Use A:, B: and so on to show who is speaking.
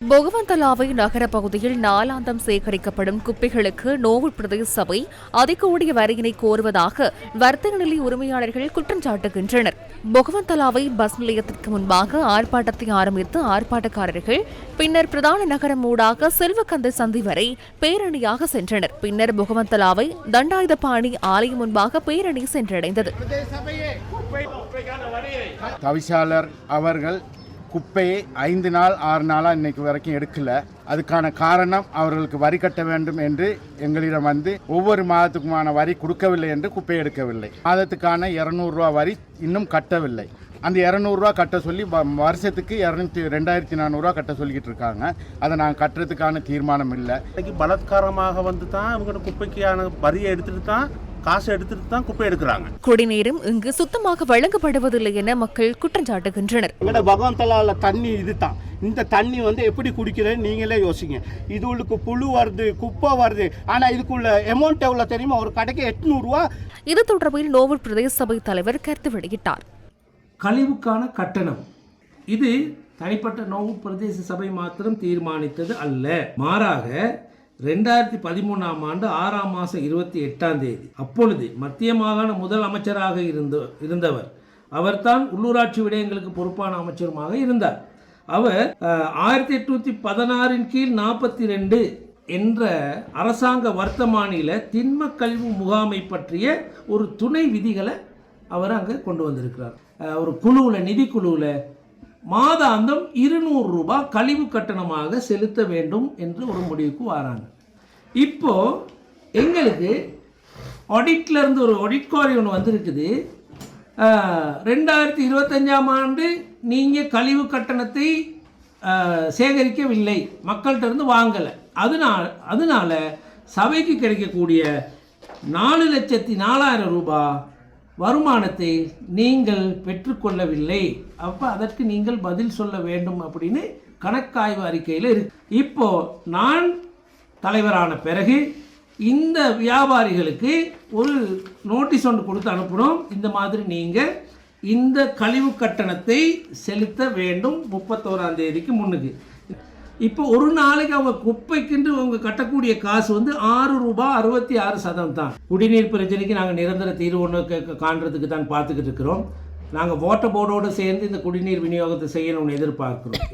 A: பொகவந்தலாவை நகர பகுதியில் நாளாந்தம் சேகரிக்கப்படும் குப்பைகளுக்கு நோவல் பிரதேச சபை அதிகூடிய வரியினை கோருவதாக வர்த்தக நிலை உரிமையாளர்கள் குற்றம் சாட்டுகின்றனர். பொகவந்தலாவை பஸ் நிலையத்திற்கு முன்பாக ஆர்ப்பாட்டத்தை ஆரம்பித்து ஆர்ப்பாட்டக்காரர்கள் பின்னர் பிரதான நகரம் ஊடாக செல்வக்கந்தை சந்தி வரை பேரணியாக சென்றனர். பின்னர் பொகவந்தலாவை தண்டாயுதபாணி ஆலயம் முன்பாக பேரணி சென்றடைந்தது.
B: தவிசாளர் அவர்கள் குப்பையை ஐந்து நாள் ஆறு நாளாக இன்னைக்கு வரைக்கும் எடுக்கல. அதுக்கான காரணம் அவர்களுக்கு வரி கட்ட வேண்டும் என்று எங்களிடம் வந்து ஒவ்வொரு மாதத்துக்குமான வரி கொடுக்கவில்லை என்று குப்பை எடுக்கவில்லை. மாதத்துக்கான இரநூறுவா வரி இன்னும் கட்டவில்லை. அந்த இரநூறுவா கட்ட சொல்லி வ- வருஷத்துக்கு இரநூத்தி ரெண்டாயிரத்தி நானூறுரூவா கட்ட சொல்லிக்கிட்டு இருக்காங்க. அதை நாங்கள் கட்டுறதுக்கான தீர்மானம் இல்லை.
C: பலாத்காரமாக வந்து தான் இவங்க குப்பைக்கான வரியை எடுத்துட்டு தான் காசு எடுத்துட்டு தான் குப்பை எடுக்கிறாங்க.
A: குடிநீரும் இங்கு சுத்தமாக வழங்கப்படுவதில்லை என மக்கள் குற்றம் சாட்டுகின்றனர்.
D: எங்கட பகவந்தலால தண்ணி இதுதான். இந்த தண்ணி வந்து எப்படி குடிக்கிறேன்னு நீங்களே யோசிங்க. இது உள்ளுக்கு புழு வருது குப்பை வருது. ஆனால் இதுக்குள்ள அமௌண்ட் எவ்வளோ தெரியுமா? ஒரு கடைக்கு எட்நூறுரூவா
A: இது தொடர்பில் நோவல் பிரதேச சபை தலைவர் கருத்து வெளியிட்டார்.
E: கழிவுக்கான கட்டணம். இது தனிப்பட்ட நோவு பிரதேச சபை மாத்திரம் தீர்மானித்தது அல்ல. மாறாக ரெண்டாயிரத்தி பதிமூணாம் ஆண்டு ஆறாம் மாதம் இருபத்தி எட்டாம் தேதி. அப்பொழுது மத்திய மாகாண முதல் அமைச்சராக இருந்த இருந்தவர். அவர்தான் உள்ளூராட்சி விடயங்களுக்கு பொறுப்பான அமைச்சருமாக இருந்தார். அவர் ஆயிரத்தி எட்நூற்றி பதினாறின் கீழ் நாற்பத்தி ரெண்டு என்ற அரசாங்க வர்த்தமானியில் திண்ம கல்வி முகாமை பற்றிய ஒரு துணை விதிகளை அவர் அங்கே கொண்டு வந்திருக்கிறார். ஒரு குழுவில் நிதி குழுவில் மாதாந்தம் இருநூறு ரூபாய் கழிவு கட்டணமாக செலுத்த வேண்டும் என்று ஒரு முடிவுக்கு வராங்க. இப்போ எங்களுக்கு ஆடிட்லேருந்து ஒரு ஆடிட் குவாரி ஒன்று வந்திருக்குது. ரெண்டாயிரத்தி இருபத்தஞ்சாம் ஆண்டு நீங்கள் கழிவு கட்டணத்தை சேகரிக்கவில்லை. மக்கள்கிட்ட இருந்து வாங்கலை. அதனால் அதனால சபைக்கு கிடைக்கக்கூடிய நாலு லட்சத்தி நாலாயிரம் ரூபாய் வருமானத்தை நீங்கள் பெற்றுக்கொள்ளவில்லை. அப்போ அதற்கு நீங்கள் பதில் சொல்ல வேண்டும் அப்படின்னு கணக்காய்வு அறிக்கையில் இருக்கு. இப்போ நான் தலைவரான பிறகு இந்த வியாபாரிகளுக்கு ஒரு நோட்டீஸ் ஒன்று கொடுத்து அனுப்பணும் இந்த மாதிரி நீங்கள் இந்த கழிவு கட்டணத்தை செலுத்த வேண்டும் முப்பத்தோராம் தேதிக்கு முன்னுக்கு. இப்போ ஒரு நாளைக்கு அவங்க குப்பைக்கென்று அவங்க கட்டக்கூடிய காசு வந்து ஆறு ரூபாய் அறுபத்தி ஆறு சதம் தான். குடிநீர் பிரச்சனைக்கு நாங்கள் நிரந்தர தீர்வு ஒன்று காண்றதுக்கு தான் பார்த்துக்கிட்டு இருக்கிறோம். நாங்கள் வாட்டர் போர்டோடு சேர்ந்து இந்த குடிநீர் விநியோகத்தை செய்யணும்னு எதிர்பார்க்குறோம்.